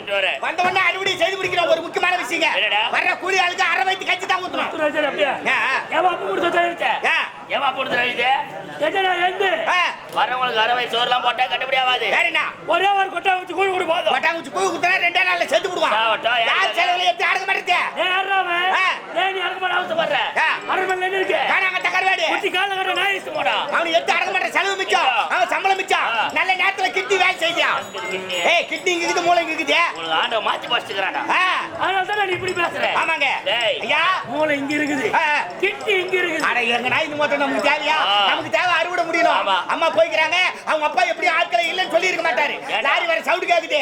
வாங்கிட்டு வரேன் வந்த உடனே அறுவடை செய்து முடிக்கிற ஒரு முக்கியமான விஷயங்க. என்னடா? வர்ற கூலி ஆளுக்கு அரை வயிற்று கஞ்சி தான் ஊத்தணும். அப்படியே. அப்ப கொடுத்த இது எத்தனை ரெண்டு? ஆ, வரவங்களுக்கு அரை வயசு சோறுலாம் போட்டா கட்டுப்படி ஆகாது. வேற என்ன? ஒரே ஒரு கொட்டை வச்சு கூழ் கொடு போதும். கொட்டாங்குச்சி கூழ் குத்துனா ரெண்டே நாள்ல செத்து விடுவான் யார் செலவுல எப்படி அடங்க மாட்டேங்க ஏய், நீ அடக்க மாட்ட, என்ன இருக்கு? நாய் இஷ்டம் போடா. அவனுக்கு எடுத்து அடங்க மாட்டேன் செலவு மிச்சம். அவன் சம்பளம் மிச்சம். நல்ல நேரத்துல கிட்னி வேலை செய்யா. ஏய் கிட்னி இங்க இருக்குது மூளை இங்க இருக்குது உங்களுக்கு மாத்தி அதனால தான் இப்படி பேசுற. ஆமாங்க. ஐயா. மூளை இங்க இருக்குது. கிட்னி இங்க இருக்குது. அட எங்க நாய் இந்த நமக்கு தேவையா. நமக்கு தேவை அறுவடை முடியணும். அம்மா போய்க்கிறாங்க. அவங்க அப்பா எப்படி ஆட்களை இல்லைன்னு சொல்லி இருக்க மாட்டாரு? லாரி வேற சவுண்ட் கேக்குது.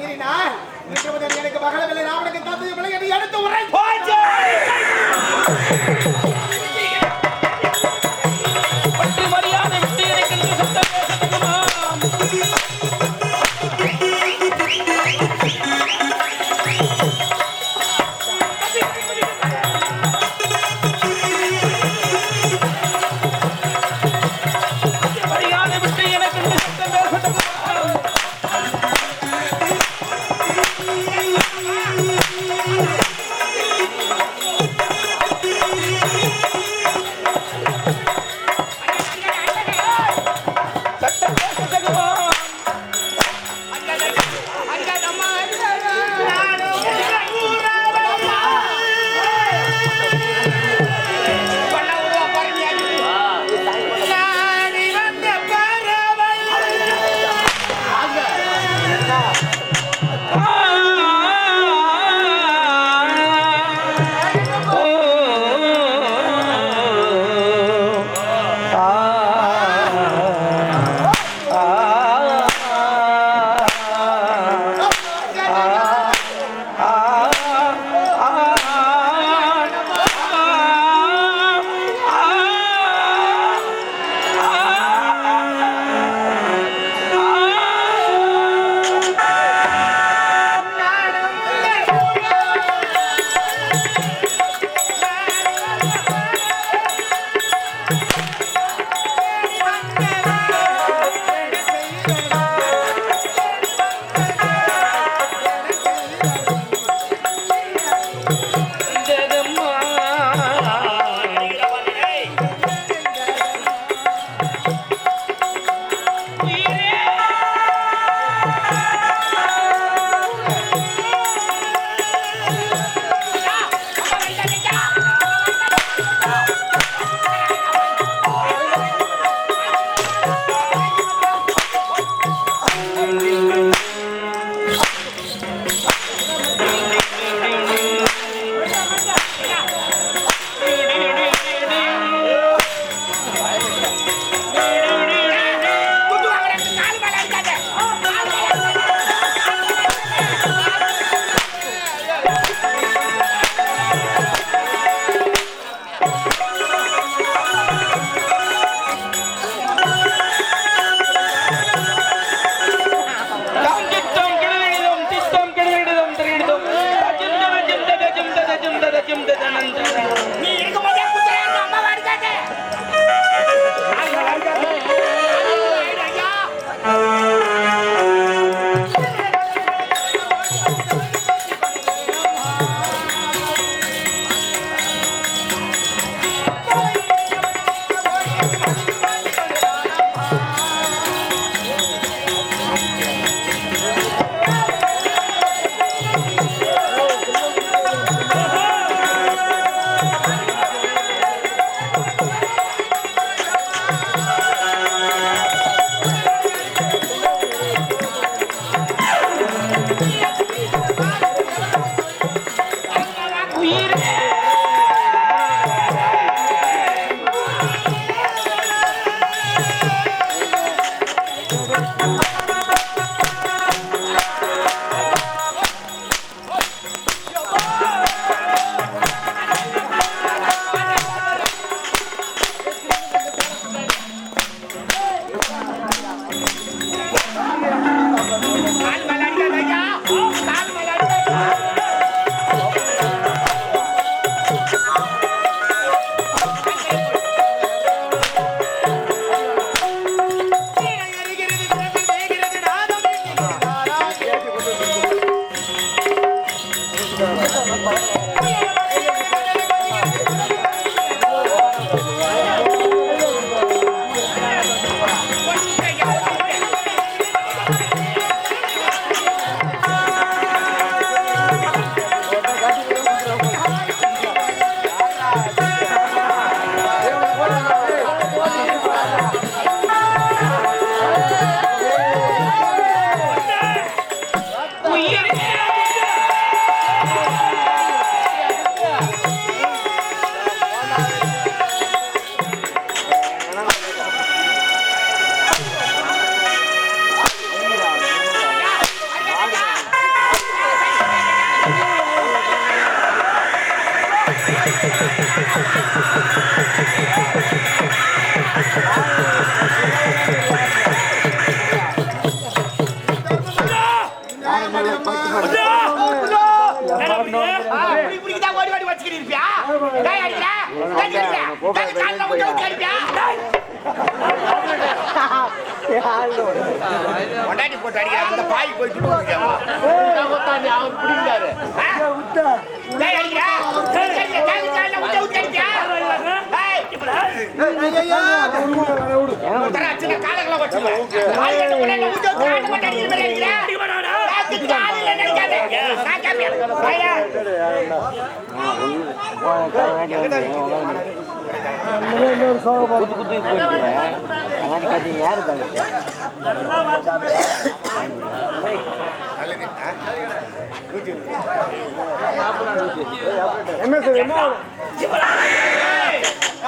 மீறினால் இன்று முதல் எனக்கு மகளவில்லை ராவனுக்கு தந்தை பிள்ளை என்று எடுத்து உரை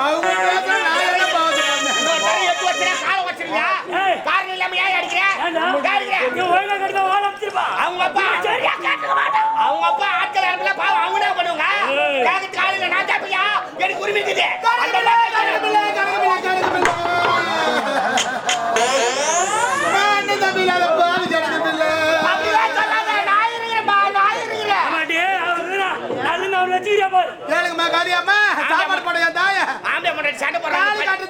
அவங்க பேசுற நான் என்ன பாவத்தை பண்ணேன்? இன்னொரு தடவை எடுத்து வச்சுனா காலை வச்சிருவியா? ஏய். காரணம் இல்லாம ஏன் அடிக்கிற? அவங்க அப்பா சரியா கேட்டுக்க மாட்டான். அவங்க அப்பா ஆட்கள் அனுப்பல, பாவம் அவங்க என்ன பண்ணுவாங்க? ஏய். கேட்கறதுக்கு ஆள் இல்லை? எனக்கு உரிமை இருக்குது. அந்த. நான் ஏழுங்கம்மா, காளியம்மா, சாப்பாடு போட என் தாயை. ஆம்பளை சண்டை. கட்டு?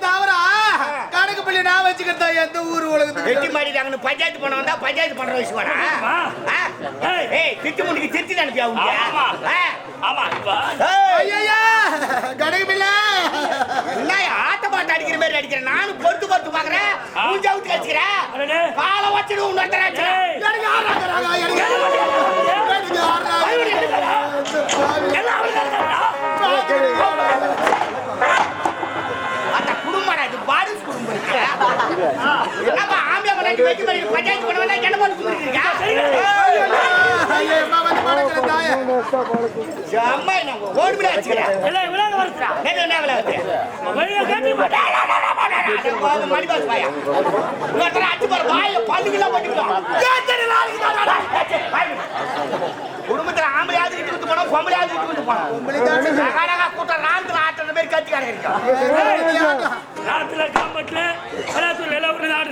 கணக்கு பிள்ளை நான் வச்சுக்கிறதா எந்த ஊர் உலகத்துக்கு? வெட்டி மாட்டிட்டாங்கன்னு பஞ்சாயத்து பண்ண வந்தா பஞ்சாயத்து பண்ற விஷயமாடா? ஆ? ஏய், திட்டு திருத்தி ஐயா கணக்குமில்லை. என்னய்யா, ஆட்ட பாட்டு அடிக்கிற மாதிரி அடிக்கிற? நானும் பொறுத்து பொறுத்து பாக்குறேன். மூஞ்சி காலை வச்சிடு. எனக்கு? எனக்கு ஆக்குறாங்க? எனக்கு யார் ஆக்குறாங்க? அந்த குடும்பம் இது பாரிஸ் குடும்பம் இருக்கு. என்னப்பா ஆம்பளை பண்ணி பஞ்சாயத்து பண்ண வந்தா என்ன பண்ணி குடுக்குறீங்க குடும்பத்துல ஆம்பளையாவது விட்டு விட்டு போனோம் பொம்பளையாவது விட்டு விட்டு போனோம் கூட்டம் ராந்து ஆட்டுற மாதிரி கட்சிக்காரங்க இருக்கா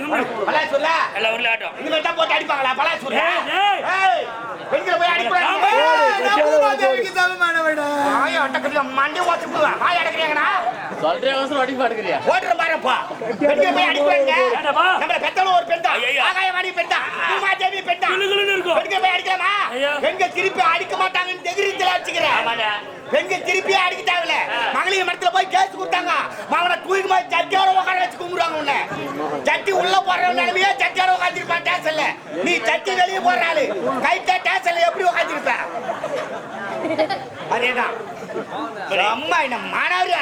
பலா சொல்ல இனிமேல் தான் போட்டு அடிப்பாங்களா? பலா சொல்ல ஏய், ஏய். பெண்களை போய் அடிக்கூடாது ஏய், நான் பூமாதேவிக்கு சமமானவடா. வாய ஓட்டு விடுவேன் வாய் அடக்குறீங்கண்ணா ஓட்டுற பாருப்பா. பெண்களை போய் ஏண்டப்பா? நம்மள பெத்தவளும் ஒரு பெண் தான். ஐயா. ஆகாயவாணி பெண் தான். பூமாதேவி பெண் தான். இருக்கும் பெண்கள் போய் அடிக்கலாமா? ஐயா. பெண்கள் திருப்பி அடிக்க மாட்டாங்கன்னு தைரியத்துல அடிச்சுக்கிறேன் பெண்கள் திருப்பி அடிக்கிட்டாங்கல்ல மகளிர் மரத்துல போய் கேஸ் கொடுத்தாங்க. மகனை தூக்கி மாதிரி சட்டியோட உட்கார வச்சு கும்பிடுவாங்க உன்னை. சட்டி உள்ள போடுற நிலைமையே சட்டியோட உட்காந்துருப்பான் டேசன்ல நீ சட்டி வெளியே போடுற ஆளு. கைட்ட டேசன்ல எப்படி உட்காந்துருப்ப அதேதான் அம்மா என்ன மாணவரி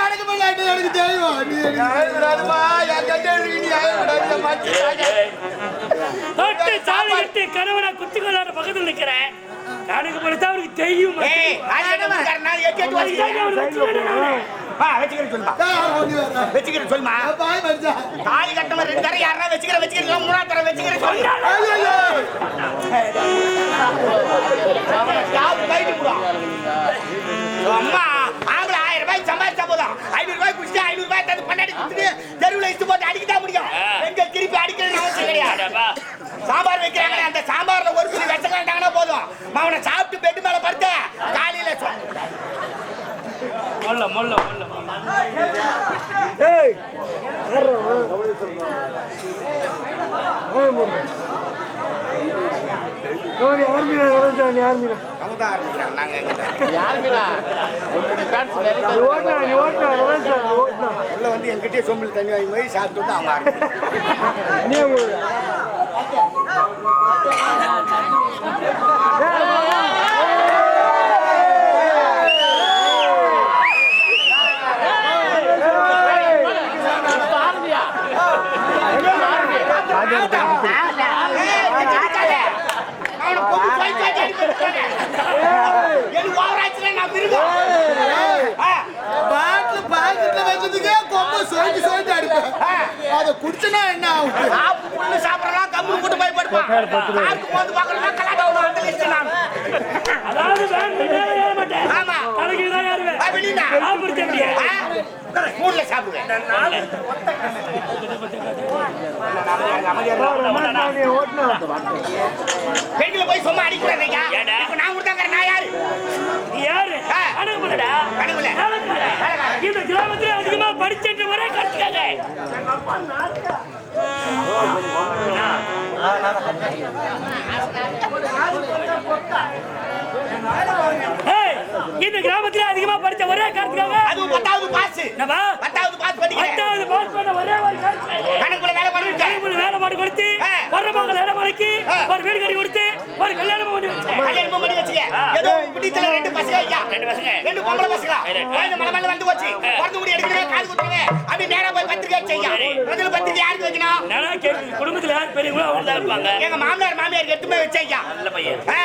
கணக்குமில்லைன்னு எனக்கு தெரியும். கணவனை குத்தி கொள்ளாத பக்கத்தில் நிக்கிறேன். கணக்கு படித்தா அவருக்கு தெரியும் வச்சுக்கிறேன். சொல்லுமா. தாலி ரெண்டு தரம் யாரா வச்சுக்கிறேன், வச்சுக்கிறேன், மூணாவது தரம் வச்சுக்கிறேன். அம்மா, ஆம்பளை ஆயிரம் ரூபாய் சம்பாதிச்சா போதும். ஐநூறு ரூபாய் குடிச்சிட்டு, ஐநூறு ரூபாய் தந்து பொண்டாட்டி கொடுத்துட்டு, தெருவுல இழுத்து போட்டு அடிக்கத்தான் முடியும். எங்க திருப்பி அடிக்கணும்னு அவசியம் கிடையாது. சாம்பார் வைக்கிறாங்க அந்த சாம்பார்ல ஒரு துளி வச்சுக்கிட்டாங்கன்னா போதும். அவனை சாப்பிட்டு பெட்டு மேல படுத்த காலையில மொல்ல மொல்ல மொல்ல. எங்கிட்டயே சொம்பில் தண்ணி வாங்கி போய் சாப்பிட்டு வந்து அவங்க ஆரம்பிக்கிறான். பாக்கெட்ல வச்சதுக்கே கொம்ப சொல்லிட்டு சொல்லிட்டு அடிப்பேன் அதை குடிச்சனா என்ன ஆகும் கூட்டு போய் படுப்பான். கலாட்டா அந்த நான். அதாவது வேன் ஏற மாட்டேன் ஆமா. தலைக்கு தான் ஏறுவேன் ஆ, வெளியில. சாப்பிடுறது எப்படி ஆ, மூணுல சாப்பிடுவேன். பெண்களை போய் சும்மா அடிக்கூடாது ஐயா. ஏன்டா? இப்ப நான் கொடுத்தாங்க நான் யாரு யாரு. இந்த கிராமத்துல அதிகமா படிச்சிட்டு ஒரே கருத்துக்காக ஏய், இந்த கிராமத்துல அதிகமா படிச்ச ஒரே கருத்துக்காக அதுவும் பத்தாவது பாஸ் பத்தாவது பாஸ் பத்தாவது பாஸ் பண்ண ஒரே ஒரு கருத்து. கணக்குல வேலை பண்ணிருக்கேன் கலைப்புல வேலை பாடு கொடுத்து. வர்றவங்க இடமலைக்கு ஆ. ஒரு வீடு கட்டி கொடுத்து ஒரு கல்யாணம் பண்ணி கல்யாணம் பண்ணி வச்சுக்க ஏதோ பிடித்தல ரெண்டு பசங்க ஐயா ரெண்டு பசங்க. ரெண்டு பொம்பளை பசங்க சரி. குழந்தை மலை மேல வந்து போச்சு. பிறந்து முடி எடுக்கணும் காது குத்துறேன் அப்படி நேரா போய் பத்திரிக்கை செய்யா. முதல்ல பத்திரிக்கை யாருக்கு வைக்கணும்? நானா குடும்பத்துல யார் பெரியவங்களோ அவங்க தான் இருப்பாங்க. எங்க மாமனார் மாமியார் எடுத்து போய் வச்ச ஐயா நல்ல பையன். ஆ,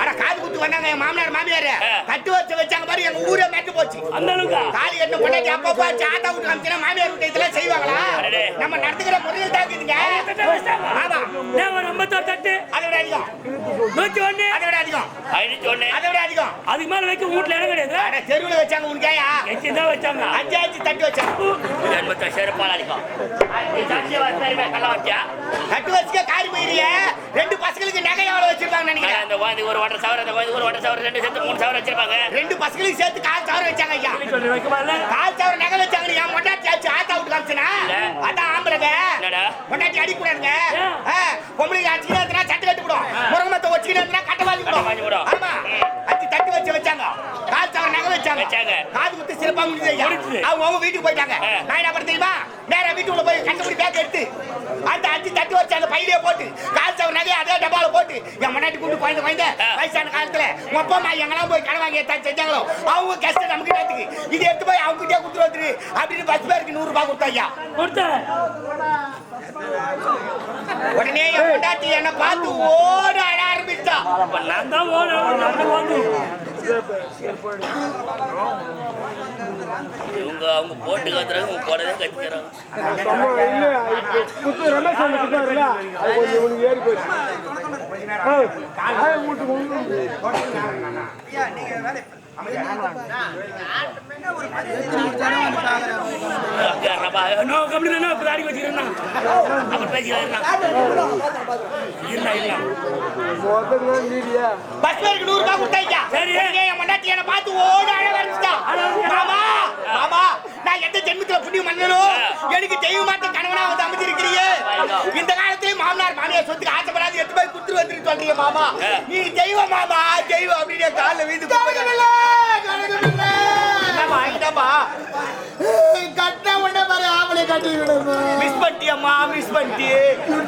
அட காது குத்து வந்தாங்க எங்க மாமனார் மாமியார். கட்டு வச்சு வச்சாங்க பாரு எங்க ஊரே மேட்டு போச்சு. அந்த அளவுக்கு? தாலி கட்டின பொண்டாட்டி அப்பப்போ விட்டு காமிச்சுனா மாமியார் விட்டு இதெல்லாம் செய்வாங்களா. நம்ம நடத்துக்கிற முறையில் தான் இருக்குதுங்க ஆமா. நான் ஒரு ஐம்பத்தோரு தட்டு. அதை விட அதிகம். நூத்தி ஒண்ணு. அதை விட அதிகம். ஐநூத்தி ஒண்ணு. அதை விட அதிகம். அதுக்கு மேல வைக்க வீட்டுல இடம் கிடையாது. அட தெருவில் வச்சாங்க உனக்கேயா எச்சு தான் வச்சாங்க. அஞ்சு அஞ்சு தட்டு வச்சாங்க. எண்பத்தி செருப்பால் அடிக்கும் கட்டு வச்சுக்க காரி போயிரிய ரெண்டு பசங்களுக்கு நகை எவ்வளவு வச்சிருக்காங்க நினைக்கிறேன்? அந்த குழந்தை ஒரு ஒன்றரை சவரம் அந்த குழந்தை ஒரு ஒன்றரை சவரம் ரெண்டு சேர்த்து மூணு சவரம் வச்சிருப்பாங்க. ரெண்டு பசங்களுக்கு சேர்த்து கால் சவரம் வச்சாங்க ஐயா. கால் சவரம் நகை வச்சாங்க என் பொண்டாட்டி ஆச்சு ஆத்தா விட்டு காமிச்சனா. அதான் ஆம்பளைங்க. என்னடா? பொண்டாட்டி அடிக்கூடாதுங்க பொம்பளைங்க அடிச்சுக்கிட்டே இருந்தா சட்டை கட்டு போடும் முருங்கமத்தை வச்சுக்கிட்டே இருந்தா கட்டை வாங்கி கட்டை வாங்கி போடும் போடும். ஆமா. வச்சு வச்சாங்க. கால் சவரம் நகை வச்சாங்க. வச்சாங்க. காது குத்து சிறப்பா முடிஞ்சது. அவங்க அவங்க வீட்டுக்கு போயிட்டாங்க. நான் என்ன பண்ண தெரியுமா? நேரா வீட்டுக்குள்ள போய் கண்டுபிடி பேக் எடுத்து அந்த அஞ்சு தட்டு வச்சு அந்த பையிலே போட்டு கால் சவரம் நகை அதே டப்பால போட்டு என் முன்னாடி கூட்டு குழந்தை ஆ. வயசான காலத்துல உங்க அப்பா அம்மா எங்கெல்லாம் போய் கடன் வாங்கி எடுத்தாந்து செஞ்சாங்களோ அவங்க கஷ்டம் நமக்கு நேரத்துக்கு இது எடுத்து போய் அவங்க கிட்டே கொடுத்துட்டு வந்துரு. அப்படின்னு பஸ் பேருக்கு நூறு ரூபாய் கொடுத்தா ஐயா. கொடுத்தேன். உடனே என் பொண்டாட்டி என்ன பார்த்து ஓட அழ ஆரம்பிச்சா நான் தான் இவங்க அவங்க போட்டு கத்துறாங்க இவங்க போடவே கத்துக்கிறாங்க. நோ கம்பெனி பார்த்து ஓட அழ ஆரம்பிச்சா மாமா மாமா நான் எந்த ஜென்மத்துல புண்ணியம் பண்ணனோ எனக்கு தெய்வமாட்ட கணவனா வந்து அமைச்சிருக்கிறீங்க இந்த காலத்துல மாமனார் மாமியார் சொத்துக்கு ஆசைப்படாது எடுத்து போய் குடுத்துட்டு வந்துட்டு சொல்றீங்க மாமா நீ தெய்வம் மாமா தெய்வம் அப்படின்னு காலில் கனகமில்லை. என்னம்மா கட்ட உடனே பாரு ஆம்பளை கட்டி விடணும் மிஸ் பண்ணிட்டியம்மா மிஸ் பண்ணிட்டி.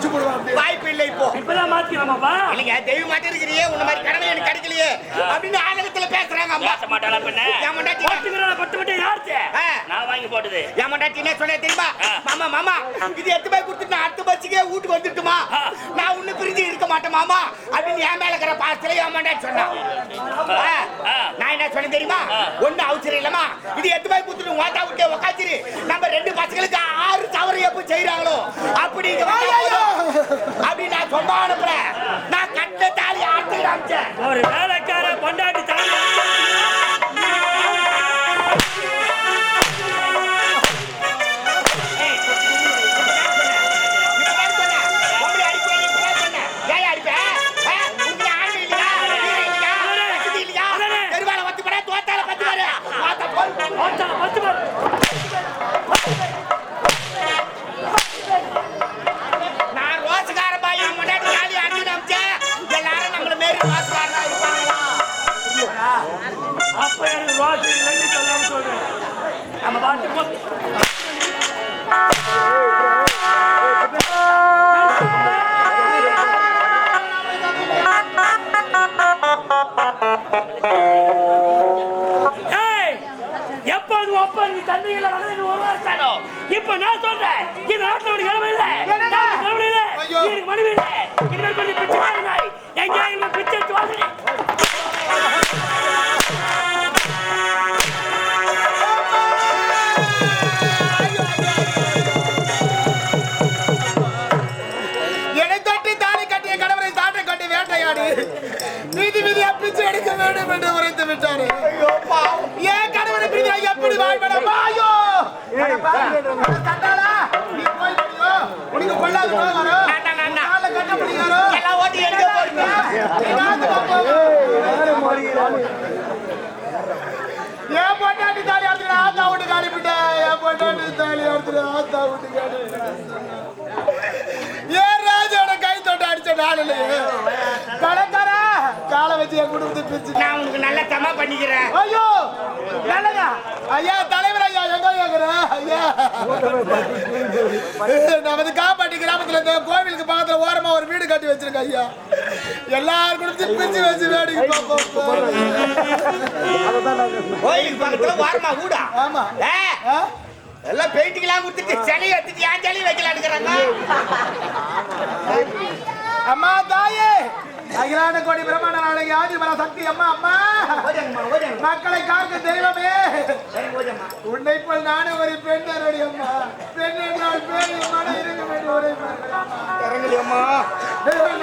போடுவாங்க வாய்ப்பு இல்லை இப்போ. இப்பதான் மாத்திக்கலாமாப்பா? இல்லைங்க தெய்வம் மாட்டம் இருக்கிறியே உன்ன மாதிரி கடமை எனக்கு கிடைக்கலையே அப்படின்னு ஆலகத்துல பேசுறாங்க அம்மா. பேச மாட்டாளா பின்ன என் பத்து மட்டும் யாருச்சு. நான் வாங்கி போட்டது. என் பொண்டாட்டி என்ன சொன்னே தெரியுமா. மாமா மாமா இது எடுத்து போய் கொடுத்துட்டு நான் அடுத்த பஸ்ஸுக்கே வீட்டுக்கு வந்துட்டுமா. நான் உன்னை பிரிஞ்சு இருக்க மாட்டேன் மாமா அப்படின்னு என் மேல இருக்கிற பாசத்துல என் பொண்டாட்டி சொன்னான் ஆ. ஆ. நான் என்ன சொன்னேன் தெரியுமா. ஒண்ணு அவசரம் இல்லமா இது எடுத்து போய் கொடுத்துட்டு ஓட்டா விட்டு உக்காச்சிரு நம்ம ரெண்டு பசங்களுக்கு ஆறு தவறு எப்ப செய்யறாங்களோ அப்படி. அப்படி நான் சொன்னா அனுப்புறேன் நான் கட்ட தாலி ஆட்டி காமிச்சேன். இப்ப நான் சொல்றேன் இந்த நாட்டுல ஒரு கிழமை இல்ல. மனைவி இல்ல. எங்க ஏன் பொண்டாட்டி தாலி எடுத்துக்கிற ஆத்தா விட்டு காலி விட்டேன் ஏன் பொண்டாட்டி தாலி ஆத்தா விட்டு காலி ஏன் ராஜோட கை தொட்டு அடிச்ச நாள் இல்லையே கடைக்காரா காலை வச்சு என் குடும்பத்தை பிரிச்சு நான் உனக்கு நல்ல தமா பண்ணிக்கிறேன். ஐயோ நல்லதா? ஐயா ஐயா எங்க ஐயா. நமது காப்பாட்டி கிராமத்துல இந்த கோவிலுக்கு பக்கத்துல ஓரமா ஒரு வீடு கட்டி வச்சிருக்க ஐயா. எல்லாரும் குடும்பத்தையும் பிரிச்சு வச்சு வேடிக்கை பார்ப்போம். கோயிலுக்கு பக்கத்துல வாரமா ஊடா. ஆமா. ஏ, ஆ? எல்லாம் பெயிண்டிங்லாம் கொடுத்துட்டு சிலையை எடுத்துட்டு ஏன் சிலையை வைக்கலான்னுக்குறாங்க அம்மா தாயே. அகிலாண்ட கோடி பிரம்மாண்ட நாளைக்கு ஆதி மர சக்தி அம்மா அம்மா. மக்களை காக்கும் தெய்வமே. உன்னை போல் நானும் ஒரு பெண் தருவடி அம்மா. பெண் என்றால் பேரு மன இருக்க வேண்டிய ஒரே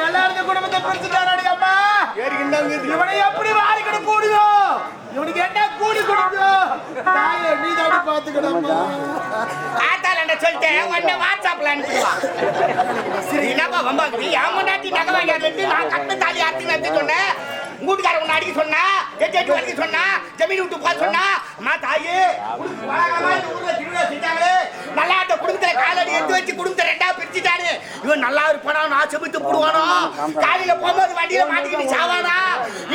நல்லா இருந்த குடும்பத்தை ஏறிக்கிட்டாங்க இவனை எப்படி வாரி கிட கூடியும் இவனுக்கு என்ன கூடி கொடுக்கும் தாயே நீ தாடி பாத்துக்கணும்மா ஆத்தால சொல்லிட்டேன் உடனே வாட்ஸ்அப்ல அனுப்பிடுவா. சரி என்னப்பா வம்பாக்குது என் முன்னாடி நகை வாங்கிட்டு நான் கட்ட தாலி ஆத்தி வந்து சொன்னேன். வீட்டுக்கார உன்னை அடிக்க சொன்னா எட்டு எட்டு வரைக்கும் சொன்னா ஜமீன் விட்டு போக சொன்னா அம்மா தாயே உனக்கு பழக்கமா இந்த ஊர்ல திருவிழா செஞ்சாங்களே? நல்லா அந்த குடும்பத்துல காலடி எடுத்து வச்சு குடும்பத்தை ரெண்டா பிரிச்சுட்டாரு இவன் நல்லா இருப்பானா நான் செமித்து போடுவானோ? காலையில போகும்போது வண்டியில மாட்டிக்கிட்டு சாவானா?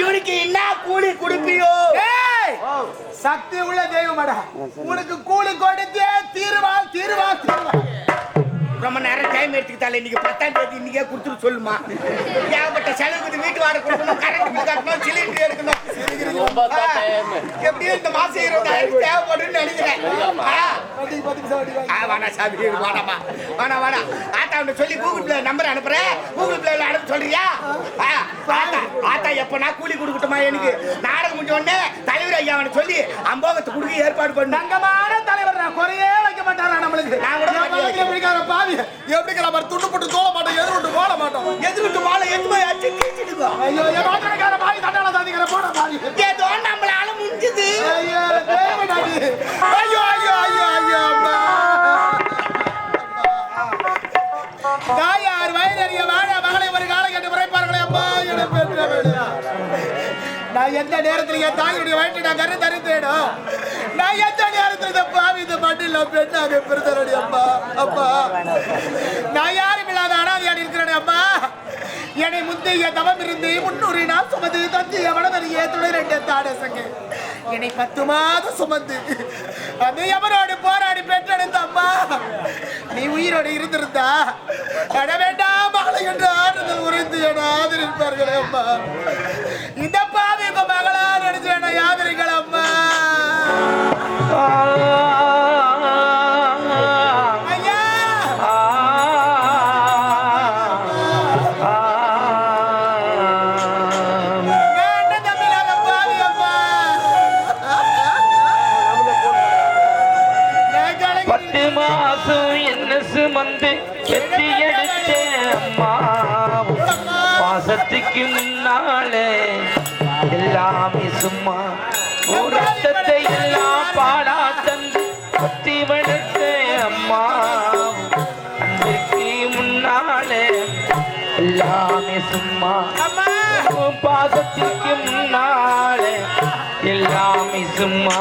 இவனுக்கு என்ன கூலி கொடுப்பியோ? ஏய்! சக்தி உள்ள தெய்வமாடா உனக்கு கூலி கொடுத்தே தீருவா தீருவா தீருவா. ரொம்ப நேரம் டைம் எடுத்துக்கிட்டால இன்னைக்கு பத்தாம் தேதி இன்னைக்கே கொடுத்துட்டு சொல்லுமா. ஏகப்பட்ட செலவுக்கு வீட்டு வாடகை கொடுக்கணும் கரண்ட் பில் கட்டணும் சிலிண்டர் எடுக்கணும். எப்படியும் இந்த மாசம் இருபதாயிரம் தேவைப்படுன்னு நினைக்கிறேன். வேணாம் சாமி வாடாமா. வேணாம் வேணாம் ஆத்தா அவனை சொல்லி கூகுள் பிளே நம்பர் அனுப்புறேன் கூகுள் பிளேல அனுப்ப சொல்றியா? ஆ, ஆத்தா ஆத்தா எப்ப நான் கூலி கொடுக்கட்டுமா எனக்கு? நாடகம் முடிஞ்ச உடனே தலைவர் ஐயா அவனை சொல்லி அம்போகத்தை கொடுக்க ஏற்பாடு பண்ணாங்க தங்கமான தலைவர் நான் குறையே மாட்டாரா நம்மளுக்கு? எப்படிக்கார பாவி. எப்படி நம்ம துண்டு போட்டு தோல மாட்டோம் எது விட்டு போட மாட்டோம்? எதிர்த்து மாலை எது போய் அச்சு கீச்சிடுங்க ஐயோ என் பாவி தண்டால சாதிக்கிற போட பாவி. ஏதோ நம்மளால முடிஞ்சது ஐயோ ஐயோ ஐயோ ஐயோ ஐயோ அம்மா. தாயார் வயதறிய வாழ மகளை ஒரு காலம் கண்டு முறைப்பார்களே அம்மா என பெற்றவளே நான் எந்த நேரத்தில் என் தாயுடைய வயிற்று நான் கரு தரித்தேனோ? நான் எந்த நேரத்தில் இந்த பாவி இந்த மண்ணில் பெண்ணாக பிறந்தனடி அம்மா அப்பா. நான் யாரும் இல்லாத அனாதையாக இருக்கிறேன் அம்மா என்னை முந்தைய தவம் இருந்து முன்னூறு நாள் சுமந்து தந்தி எவனதறிய தாட தாடசங்க என்னை பத்து மாதம் சுமந்து அந்த எவனோடு போராடி பெற்றெடுத்த அம்மா நீ உயிரோடு இருந்திருந்தா அட வேண்டாம் மகளை என்று ஆறுதல் உரைத்து என ஆதரிப்பார்களே அம்மா மகளா நினைச்சு என்ன அம்மா எல்லாமே சும்மா. பாசத்திற்கு முன்னாலே எல்லாமே சும்மா.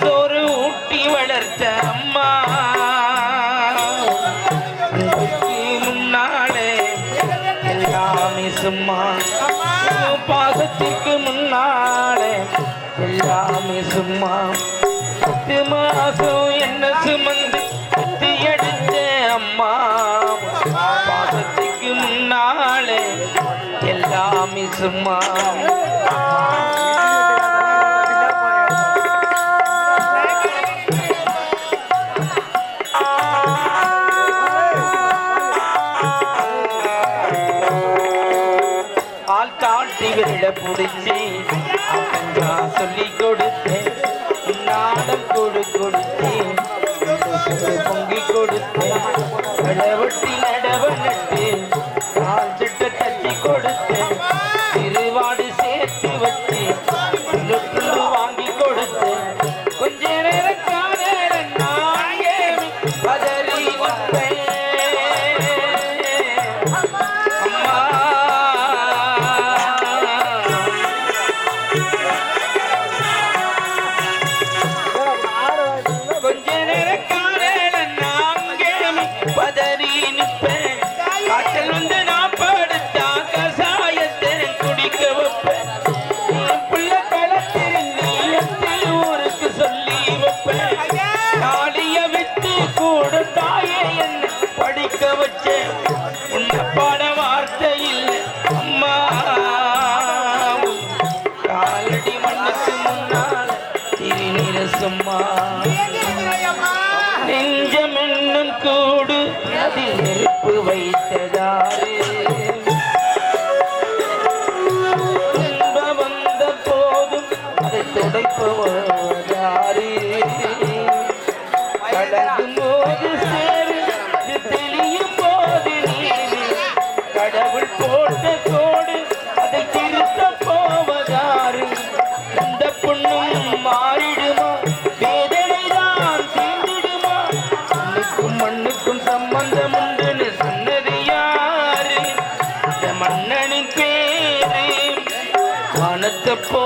சோறு ஊட்டி வளர்த்த அம்மா. முன்னாலே எல்லாமே சும்மா. பாசத்திற்கு முன்னாலே எல்லாமே சும்மா. பத்து மாசம் என்ன சுமந்து பத்து எடுத்த அம்மா. பாசத்துக்கு முன்னாலே எல்லாமே சும்மா. கையில புடிச்சி சொல்லி கொடுத்தேன் நாடம் கொடு கொடுத்தி பொங்கி கொடுத்தேன் விளவட்டி நடவ நட்டு கால் சுட்ட தட்டி கொடுத்தேன் திருவாடு சேர்த்து வச்சு Wait. the pool.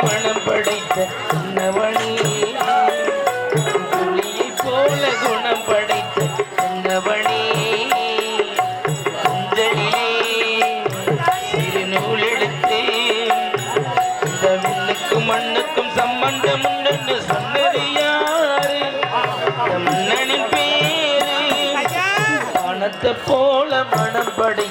மனம் படைத்த சின்னவளே புலியை போல குணம் படைத்த சின்னவளே அஞ்சலிலே திருநூல் எடுத்து இந்த விண்ணுக்கும் மண்ணுக்கும் சம்பந்தம் உண்டு சொன்னது யாரு? மன்னனின் பேரு. பணத்தை போல மனம் படை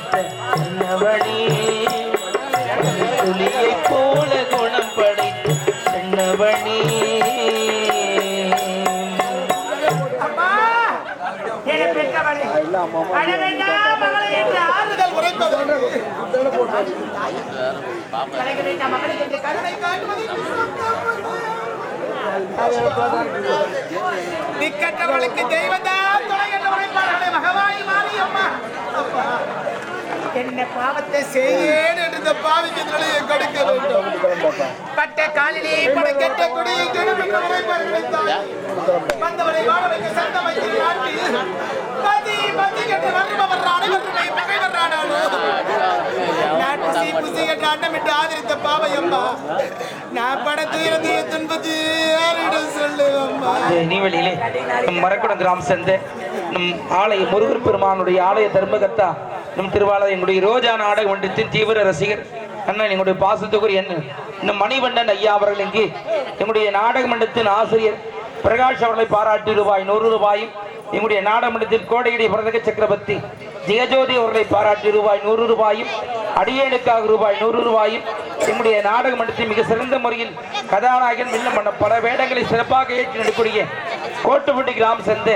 திக்கற்றவளுக்கு தெய்வந்தான் துணை என்று உரைப்பார்களே மகவாயி மாரியம்மா. அப்பா என்ன பாவத்தை செய்யேன் என்று இந்த பாவிக்கு நிலையை கொடுக்க வேண்டும். பட்ட காலிலே பட கெட்ட குடியை கெடும் உரைப்பார்களே வந்தவரை வாழ வைக்க வைத்து பதி ஆதரித்த பாவையம்மா. நான் பட துயரத்தைய துன்பது யாரிடம் சொல்லுவம்மா. நீவெளியிலே நம் மரக்குடம் கிராமம் சேர்ந்த நம் ஆலய முருகர் பெருமானுடைய ஆலய தர்மகத்தா நம் திருவாளர் எங்களுடைய ரோஜா நாடக மன்றத்தின் தீவிர ரசிகர் அண்ணன் எங்களுடைய பாசத்துக்குரிய என்ன நம் மணிவண்ணன் ஐயா அவர்கள் இங்கு எங்களுடைய நாடக மன்றத்தின் ஆசிரியர் பிரகாஷ் அவர்களை பாராட்டி ரூபாய் நூறு ரூபாயும் எங்களுடைய நாடமன்றத்தில் கோடையடி பரதக சக்கரவர்த்தி ஜெயஜோதி அவர்களை பாராட்டி ரூபாய் நூறு ரூபாயும் அடியேனுக்காக ரூபாய் நூறு ரூபாயும் எங்களுடைய நாடக மன்றத்தில் மிக சிறந்த முறையில் கதாநாயகன் வில்லம் பண்ண பல வேடங்களை சிறப்பாக ஏற்றி நடிக்கூடிய கோட்டுப்பட்டி கிராமம் சேர்ந்த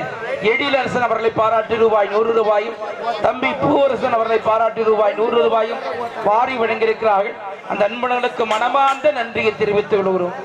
எழிலரசன் அவர்களை பாராட்டி ரூபாய் நூறு ரூபாயும் தம்பி பூவரசன் அவர்களை பாராட்டி ரூபாய் நூறு ரூபாயும் பாரி வழங்கியிருக்கிறார்கள் அந்த அன்பர்களுக்கு மனமார்ந்த நன்றியை தெரிவித்துக் கொள்கிறோம்.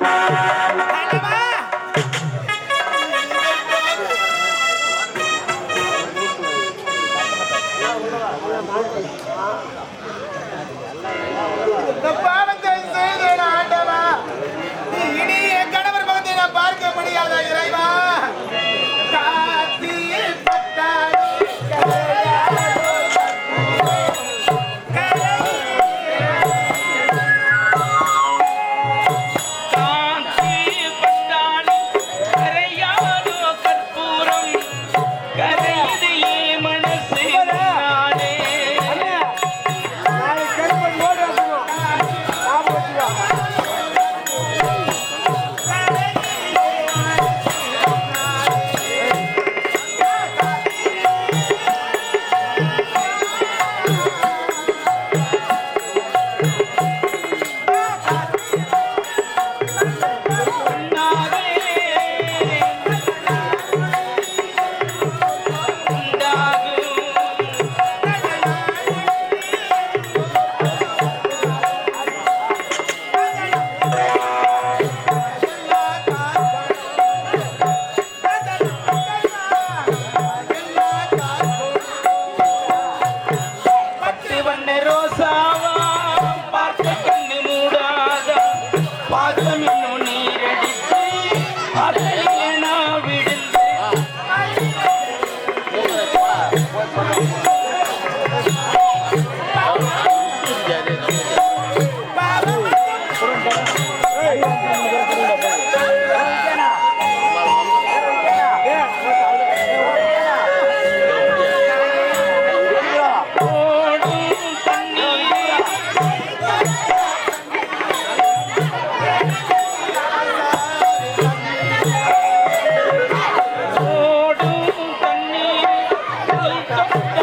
ஓடும் தண்ணீரே நீ தொட்ட